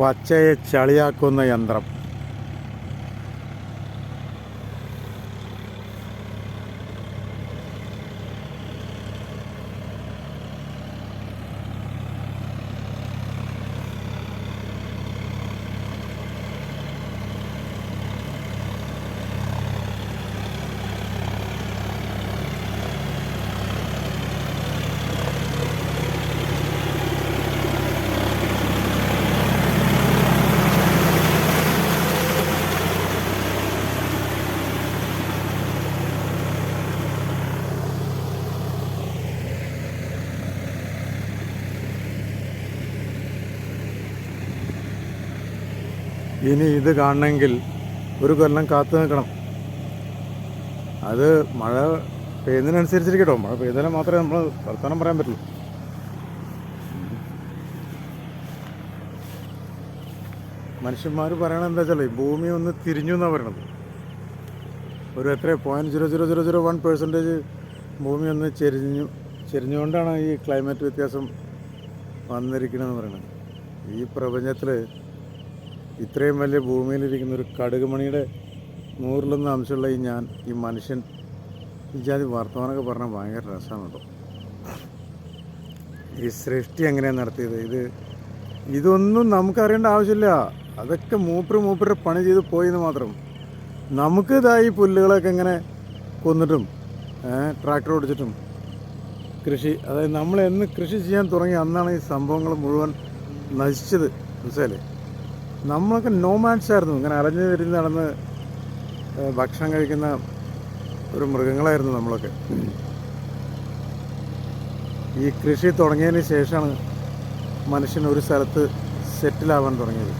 പച്ചയെ ചളിയാക്കുന്ന യന്ത്രം. ഇനി ഇത് കാണണമെങ്കിൽ ഒരു കൊല്ലം കാത്തു നിൽക്കണം. അത് മഴ പെയ്യുന്നതിനനുസരിച്ചിരിക്കട്ടോ. മഴ പെയ്താലും മാത്രമേ നമ്മൾ വർത്തമാനം പറയാൻ പറ്റുള്ളൂ. മനുഷ്യന്മാർ പറയണത് എന്താ വെച്ചാൽ ഭൂമി ഒന്ന് തിരിഞ്ഞു എന്നാണ് പറയണത്. ഒരു എത്ര point zero zero zero zero one percentage ഭൂമി ഒന്ന് ചെരിഞ്ഞു ചെരിഞ്ഞുകൊണ്ടാണ് ഈ ക്ലൈമറ്റ് വ്യത്യാസം വന്നിരിക്കണമെന്ന് പറയുന്നത് ഈ പ്രപഞ്ചത്തിൽ ഇത്രയും വലിയ ഭൂമിയിലിരിക്കുന്ന ഒരു കടുകുമണിയുടെ നൂറിലൊന്ന് അംശമുള്ള ഈ ഞാൻ ഈ മനുഷ്യൻ ഈ ജാതി വർത്തമാനമൊക്കെ പറഞ്ഞാൽ ഭയങ്കര രസമാണ് കേട്ടോ. ഈ സൃഷ്ടി എങ്ങനെയാണ് നടത്തിയത്? ഇത് ഇതൊന്നും നമുക്കറിയേണ്ട ആവശ്യമില്ല. അതൊക്കെ മൂപ്പര് മൂപ്പര് പണി ചെയ്ത് പോയെന്ന് മാത്രം. നമുക്ക് ഇതായി പുല്ലുകളൊക്കെ എങ്ങനെ കൊന്നിട്ടും ട്രാക്ടർ ഓടിച്ചിട്ടും കൃഷി അതായത് നമ്മൾ എന്ന് കൃഷി ചെയ്യാൻ തുടങ്ങി അന്നാണ് ഈ സംഭവങ്ങൾ മുഴുവൻ നശിച്ചത്. മനസ്സിലായില്ലേ? നമ്മളൊക്കെ നോമാൻസ് ആയിരുന്നു. ഇങ്ങനെ അലഞ്ഞു തിരിഞ്ഞ് നടന്ന് ഭക്ഷണം കഴിക്കുന്ന ഒരു മൃഗങ്ങളായിരുന്നു നമ്മളൊക്കെ. ഈ കൃഷി തുടങ്ങിയതിന് ശേഷമാണ് മനുഷ്യൻ ഒരു സ്ഥലത്ത് സെറ്റിലാവാൻ തുടങ്ങിയത്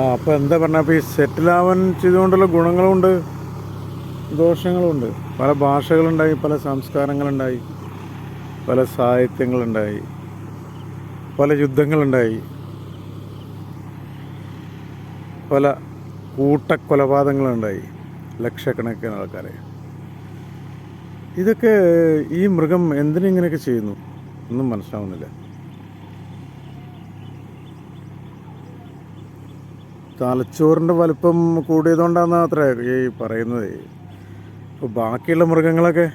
ആ അപ്പോൾ എന്താ പറഞ്ഞാൽ അപ്പോൾ ഈ സെറ്റിലാവാൻ ചെയ്തുകൊണ്ടുള്ള ഗുണങ്ങളുമുണ്ട് ദോഷങ്ങളുമുണ്ട് പല ഭാഷകളുണ്ടായി പല സംസ്കാരങ്ങളുണ്ടായി പല സാഹിത്യങ്ങളുണ്ടായി പല യുദ്ധങ്ങളുണ്ടായി പല കൂട്ടക്കൊലപാതകങ്ങളുണ്ടായി ലക്ഷക്കണക്കിന് ആൾക്കാരെ. ഇതൊക്കെ ഈ മൃഗം എന്തിനിങ്ങനെയൊക്കെ ചെയ്യുന്നു? ഒന്നും മനസ്സിലാവുന്നില്ല. തലച്ചോറിന്റെ വലിപ്പം കൂടിയതുകൊണ്ടാണ് അത്ര ഈ പറയുന്നത്. ഇപ്പോൾ ബാക്കിയുള്ള മൃഗങ്ങളൊക്കെ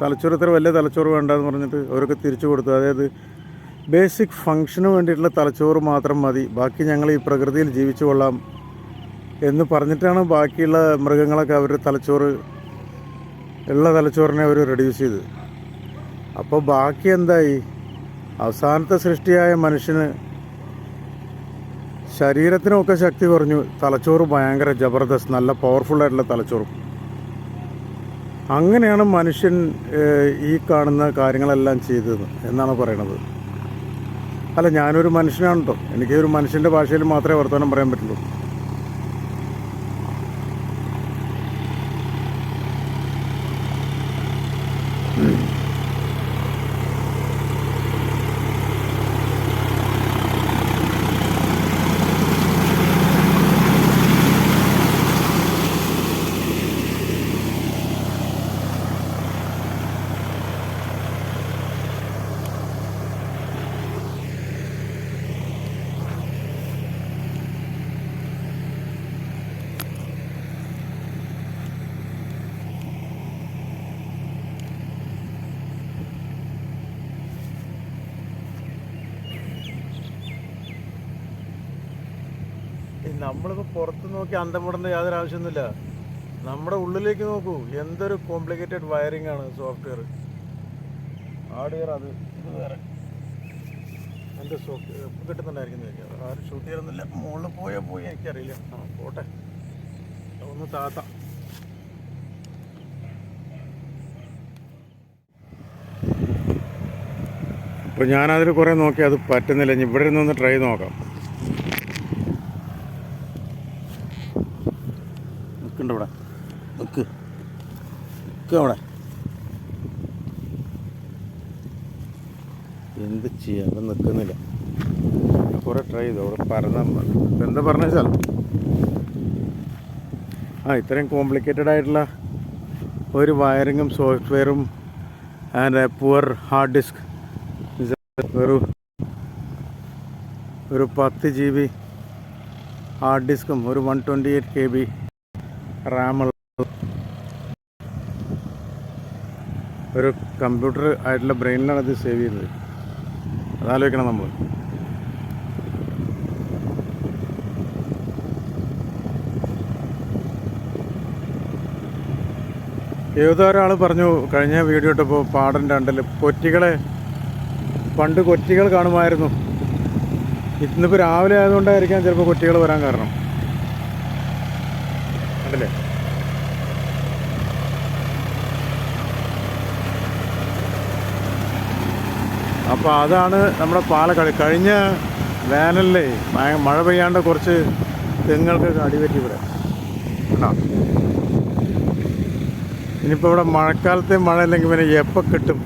തലച്ചോറ് ഇത്ര വലിയ തലച്ചോറ് വേണ്ടെന്ന് പറഞ്ഞിട്ട് അവരൊക്കെ തിരിച്ചു കൊടുത്തു. അതായത് ബേസിക് ഫങ്ഷന് വേണ്ടിയിട്ടുള്ള തലച്ചോറ് മാത്രം മതി. ബാക്കി ഞങ്ങൾ ഈ പ്രകൃതിയിൽ ജീവിച്ചു കൊള്ളാം എന്ന് പറഞ്ഞിട്ടാണ് ബാക്കിയുള്ള മൃഗങ്ങളൊക്കെ അവരുടെ തലച്ചോറ് ഉള്ള തലച്ചോറിനെ അവർ റെഡ്യൂസ് ചെയ്തത് അപ്പോൾ ബാക്കി എന്തായി? അവസാനത്തെ സൃഷ്ടിയായ മനുഷ്യന് ശരീരത്തിനൊക്കെ ശക്തി കുറഞ്ഞു. തലച്ചോറ് ഭയങ്കര ജബർദസ്ത് നല്ല പവർഫുൾ ആയിട്ടുള്ള തലച്ചോറും. അങ്ങനെയാണ് മനുഷ്യൻ ഈ കാണുന്ന കാര്യങ്ങളെല്ലാം ചെയ്തത് എന്നാണ് പറയണത്. അല്ല ഞാനൊരു മനുഷ്യനാണ് കേട്ടോ എനിക്ക് ഒരു മനുഷ്യന്റെ ഭാഷയിൽ മാത്രമേ വർത്തമാനം പറയാൻ പറ്റുള്ളൂ. നമ്മളിപ്പോൾ പുറത്ത് നോക്കി അന്തം വിടേണ്ട യാതൊരു ആവശ്യമൊന്നുമില്ല. നമ്മുടെ ഉള്ളിലേക്ക് നോക്കൂ. എന്തൊരു കോംപ്ലിക്കേറ്റഡ് വയറിംഗ് ആണ് സോഫ്റ്റ്വെയർ ഹാർഡ്വെയർ അത് വേറെ. എന്റെ സോഫ്റ്റ്വെയർ എപ്പോൾ കിട്ടുന്നുണ്ടായിരിക്കും എനിക്ക് ആരും ഷൂട്ട് ചെയ്യുന്നില്ല മുകളിൽ പോയാൽ പോയി എനിക്കറിയില്ല. ആ പോട്ടെ. ഒന്ന് താത്താം. അപ്പോൾ ഞാനതിൽ കുറേ നോക്കി അത് പറ്റുന്നില്ല. ഇനി ഇവിടെ ഇരുന്നൊന്ന് ട്രൈ നോക്കാം. നിൽക്ക് അവിടെ. എന്ത് ചെയ്യാം? അവിടെ നിൽക്കുന്നില്ല. കുറേ ട്രൈ ചെയ്തു. അവിടെ പറഞ്ഞ എന്താ പറഞ്ഞ സ്ഥലം ആ ഇത്രയും കോംപ്ലിക്കേറ്റഡ് ആയിട്ടുള്ള ഒരു വയറിങ്ങും സോഫ്റ്റ്വെയറും ആൻഡ് പുവർ ഹാർഡ് ഡിസ്ക് ഒരു ഒരു പത്ത് ജി ബി ഹാർഡ് ഡിസ്കും ഒരു one twenty eight K B റാമുള്ള ഒരു കമ്പ്യൂട്ടർ ആയിട്ടുള്ള ബ്രെയിനിലാണ് ഇത് സേവ് ചെയ്യുന്നത് അതാലോചിക്കണം നമ്മൾ ഏതോ ഒരാൾ പറഞ്ഞു കഴിഞ്ഞ വീഡിയോ ഇട്ടപ്പോൾ പാടം രണ്ടിൽ കൊറ്റികളെ പണ്ട് കൊറ്റികൾ കാണുമായിരുന്നു. ഇന്നിപ്പോൾ രാവിലെ ആയതുകൊണ്ടായിരിക്കാം ചിലപ്പോൾ കൊറ്റികൾ വരാൻ കാരണം. കണ്ടില്ലേ? അപ്പോൾ അതാണ് നമ്മുടെ പാലക്കാട്. കഴിഞ്ഞ വേനലിലെ മഴ പെയ്യാണ്ട് കുറച്ച് തെങ്ങുകൾക്ക് അടിപറ്റി ഇവിടെ. കേട്ടോ ഇനിയിപ്പോൾ ഇവിടെ മഴക്കാലത്തെ മഴ ഇല്ലെങ്കിൽ പിന്നെ എപ്പോൾ കിട്ടും?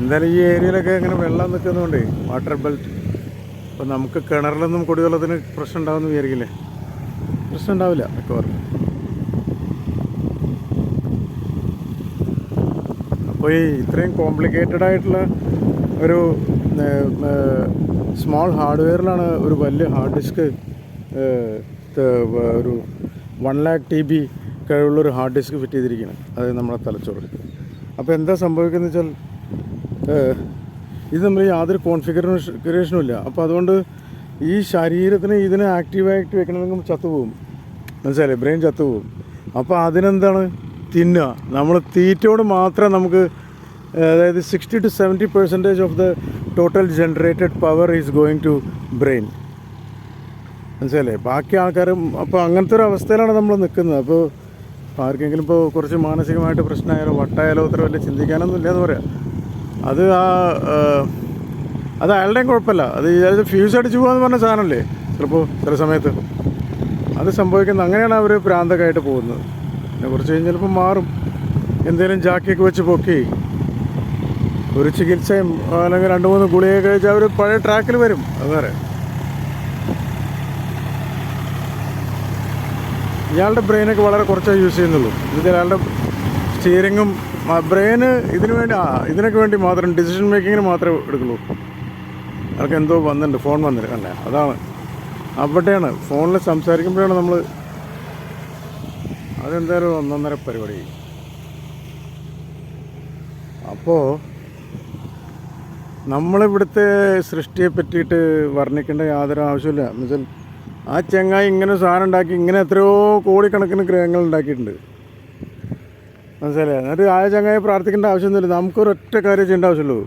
എന്തായാലും ഈ ഏരിയയിലൊക്കെ ഇങ്ങനെ വെള്ളം നിൽക്കുന്നതുകൊണ്ട് വാട്ടർ ബെൽറ്റ്. അപ്പോൾ നമുക്ക് കിണറിലൊന്നും കുടിവെള്ളത്തിന് പ്രശ്നം ഉണ്ടാവുമെന്ന് വിചാരിക്കില്ലേ? പ്രശ്നം ഉണ്ടാവില്ല മിക്കവാറും. അപ്പോൾ ഈ ഇത്രയും കോംപ്ലിക്കേറ്റഡ് ആയിട്ടുള്ള ഒരു സ്മോൾ ഹാർഡ്വെയറിലാണ് ഒരു വലിയ ഹാർഡ് ഡിസ്ക് ഒരു വൺ ലാക്ക് ടി ബി കഴിവുള്ളൊരു ഹാർഡ് ഡിസ്ക് ഫിറ്റ് ചെയ്തിരിക്കുന്നത് അത് നമ്മുടെ തലച്ചോറ് അപ്പോൾ എന്താ സംഭവിക്കുന്നത് വെച്ചാൽ ഇത് നമ്മൾ യാതൊരു കോൺഫിഗറേഷനും ഇല്ല. അപ്പോൾ അതുകൊണ്ട് ഈ ശരീരത്തിന് ഇതിനെ ആക്റ്റീവായിട്ട് വെക്കണമെങ്കിൽ ചത്തുപോകും. മനസ്സിലായില്ലേ ബ്രെയിൻ ചത്തുപോകും. അപ്പോൾ അതിനെന്താണ് തിന്നുക. നമ്മൾ തീറ്റയോട് മാത്രം നമുക്ക് അതായത് sixty two seventy percentage of the total generated power is going to brain മനസ്സിലല്ലേ ബാക്കി ആൾക്കാരും അപ്പോൾ അങ്ങനത്തെ ഒരു അവസ്ഥയിലാണ് നമ്മൾ നിൽക്കുന്നത്. അപ്പോൾ ആർക്കെങ്കിലും ഇപ്പോൾ കുറച്ച് മാനസികമായിട്ട് പ്രശ്നമായാലോ വട്ടായാലോ അത്ര വലിയ ചിന്തിക്കാനൊന്നും ഇല്ലയെന്ന് പറയാം. അത് ആ അത് അയാളുടെയും കുഴപ്പമില്ല. അത് അതായത് ഫ്യൂസ് അടിച്ചു പോകാന്ന് പറഞ്ഞ സാധനമല്ലേ? ചിലപ്പോൾ ചില സമയത്ത്. അത് സംഭവിക്കുന്നത് അങ്ങനെയാണ് അവർ പ്രാന്തക്കായിട്ട് പോകുന്നത്. പിന്നെ കുറച്ച് കഴിഞ്ഞ് ചിലപ്പോൾ മാറും. എന്തെങ്കിലും ജാക്കിയൊക്കെ വെച്ച് പൊക്കി. ഒരു ചികിത്സയും അല്ലെങ്കിൽ രണ്ട് മൂന്ന് ഗുളികയൊക്കെ കഴിച്ചാൽ അവർ പഴയ ട്രാക്കിൽ വരും. അത് ഇയാളുടെ ബ്രെയിനൊക്കെ വളരെ കുറച്ചേ യൂസ് ചെയ്യുന്നുള്ളൂ. ഇത് അയാളുടെ സ്റ്റിയറിങ്ങും ബ്രെയിന് ഇതിനു വേണ്ടി ആ ഇതിനൊക്കെ വേണ്ടി മാത്രം ഡിസിഷൻ മേക്കിങ്ങിന് മാത്രമേ എടുക്കുള്ളൂ. അയാൾക്ക് എന്തോ വന്നിട്ടുണ്ട് ഫോൺ വന്നിട്ട് കണ്ടേ? അതാണ്. അവിടെയാണ് ഫോണിൽ സംസാരിക്കുമ്പോഴാണ് നമ്മൾ അതെന്തായാലും ഒന്നൊന്നര പരിപാടി. അപ്പോൾ നമ്മളിവിടുത്തെ സൃഷ്ടിയെ പറ്റിയിട്ട് വർണിക്കേണ്ട യാതൊരു ആവശ്യമില്ല എന്നുവെച്ചാൽ ആ ചെങ്ങായി ഇങ്ങനെ സാധനം ഉണ്ടാക്കി ഇങ്ങനെ എത്രയോ കോടിക്കണക്കിന് ഗ്രഹങ്ങൾ ഉണ്ടാക്കിയിട്ടുണ്ട്. മനസ്സിലായോ എന്നിട്ട് ആ ചങ്ങായി പ്രാർത്ഥിക്കേണ്ട ആവശ്യമൊന്നുമില്ല. നമുക്കൊരൊറ്റ കാര്യം ചെയ്യേണ്ട ആവശ്യമുള്ളൂ.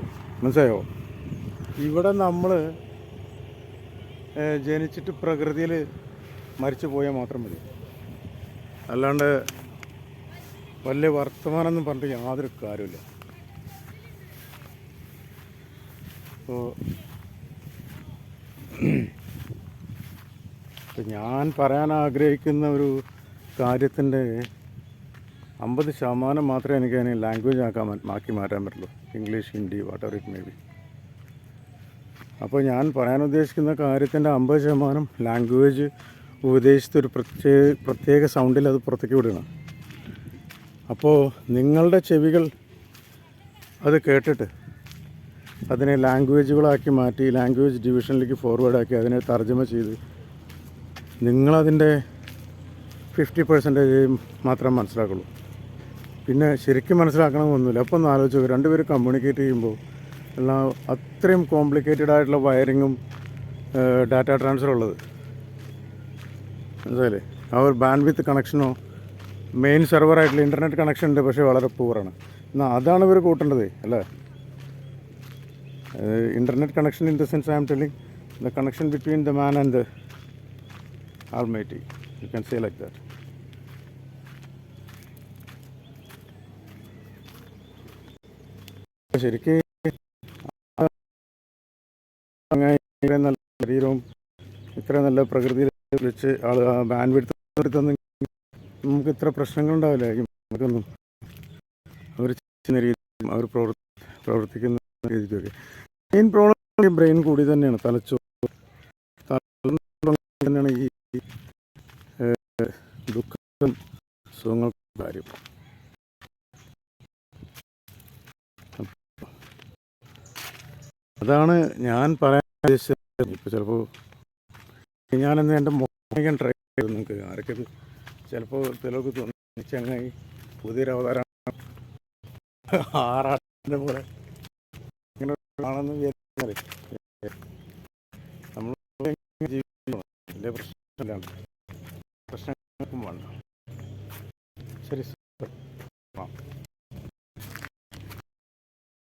മനസ്സിലായോ? ഇവിടെ നമ്മൾ ജനിച്ചിട്ട് പ്രകൃതിയിൽ മരിച്ചു പോയാൽ മാത്രം മതി. അല്ലാണ്ട് വലിയ വർത്തമാനം എന്ന് പറഞ്ഞിട്ട് യാതൊരു കാര്യമില്ല അപ്പോൾ ഇപ്പം ഞാൻ പറയാൻ ആഗ്രഹിക്കുന്ന ഒരു കാര്യത്തിന്റെ അമ്പത് ശതമാനം മാത്രമേ എനിക്ക് അതിനെ ലാംഗ്വേജ് ആക്കാൻ ആക്കി മാറ്റാൻ പറ്റുള്ളൂ. English Hindi whatever it may be അപ്പോൾ ഞാൻ പറയാൻ ഉദ്ദേശിക്കുന്ന കാര്യത്തിന്റെ അമ്പത് ശതമാനം ലാംഗ്വേജ് ഉപദേശിച്ച ഒരു പ്രത്യേക പ്രത്യേക സൗണ്ടിൽ അത് പുറത്തേക്ക് വിടണം അപ്പോൾ നിങ്ങളുടെ ചെവികൾ അത് കേട്ടിട്ട് അതിനെ ലാംഗ്വേജുകളാക്കി മാറ്റി ലാംഗ്വേജ് ഡിവിഷനിലേക്ക് ഫോർവേഡാക്കി അതിനെ തർജമ ചെയ്ത് നിങ്ങളതിന്റെ ഫിഫ്റ്റി പെർസെന്റേജ് മാത്രം മനസ്സിലാക്കുള്ളൂ. പിന്നെ ശരിക്കും മനസ്സിലാക്കണമെന്നൊന്നുമില്ല. അപ്പോൾ ഒന്ന് ആലോചിച്ച് നോക്ക്. രണ്ടുപേരും കമ്മ്യൂണിക്കേറ്റ് ചെയ്യുമ്പോൾ എല്ലാം അത്രയും കോംപ്ലിക്കേറ്റഡ് ആയിട്ടുള്ള വയറിങ്ങും ഡാറ്റ ട്രാൻസ്ഫർ ഉള്ളത് മനസ്സിലായില്ലേ? ആ ഒരു ബാൻഡ് വിത്ത് കണക്ഷനോ മെയിൻ സെർവറായിട്ടുള്ള ഇന്റർനെറ്റ് കണക്ഷൻ ഉണ്ട് പക്ഷേ വളരെ പൂറാണ് എന്നാൽ അതാണ് ഇവർ കൂട്ടേണ്ടത് അല്ലേ? Internet connection in the sense I M telling the connection between the man and the almighty you can say like that ശരിക്ക് ഇത്രയും നല്ല ശരീരവും ഇത്രയും നല്ല പ്രകൃതിയിൽ വെച്ച് ആൾ ബാൻ വിടുത്ത് തന്നെങ്കിൽ നമുക്ക് ഇത്ര പ്രശ്നങ്ങളുണ്ടാവില്ലായിരിക്കും നമുക്കൊന്നും അവർ ചെയ്യുന്ന രീതിയിലും അവർ പ്രവർത്തി പ്രവർത്തിക്കുന്ന രീതിക്കൊക്കെ മെയിൻ പ്രോബ്ലം ബ്രെയിൻ കൂടി തന്നെയാണ് തലച്ചോറ്. തന്നെയാണ് ഈ ദുഃഖം സുഖങ്ങൾക്കും കാര്യം. അതാണ് ഞാൻ പറയാൻ ഉദ്ദേശിച്ചത്. ഇപ്പോൾ ചിലപ്പോൾ ഞാനന്ന് എന്റെ മോഹിക്കാൻ ട്രൈ ചെയ്തു നിങ്ങൾക്ക് ആർക്കും ചിലപ്പോൾ തെളിവ് തോന്നി. ചങ്ങായി പുതിയൊരു അവതാരം ആറാട്ടിന്റെ പോലെ ഇങ്ങനെ ആണെന്ന് വിചാരിച്ചാൽ നമ്മൾ ജീവിക്കുന്നു വലിയ പ്രശ്നമില്ലാണ് പ്രശ്നങ്ങൾക്കും വേണ്ട. ശരി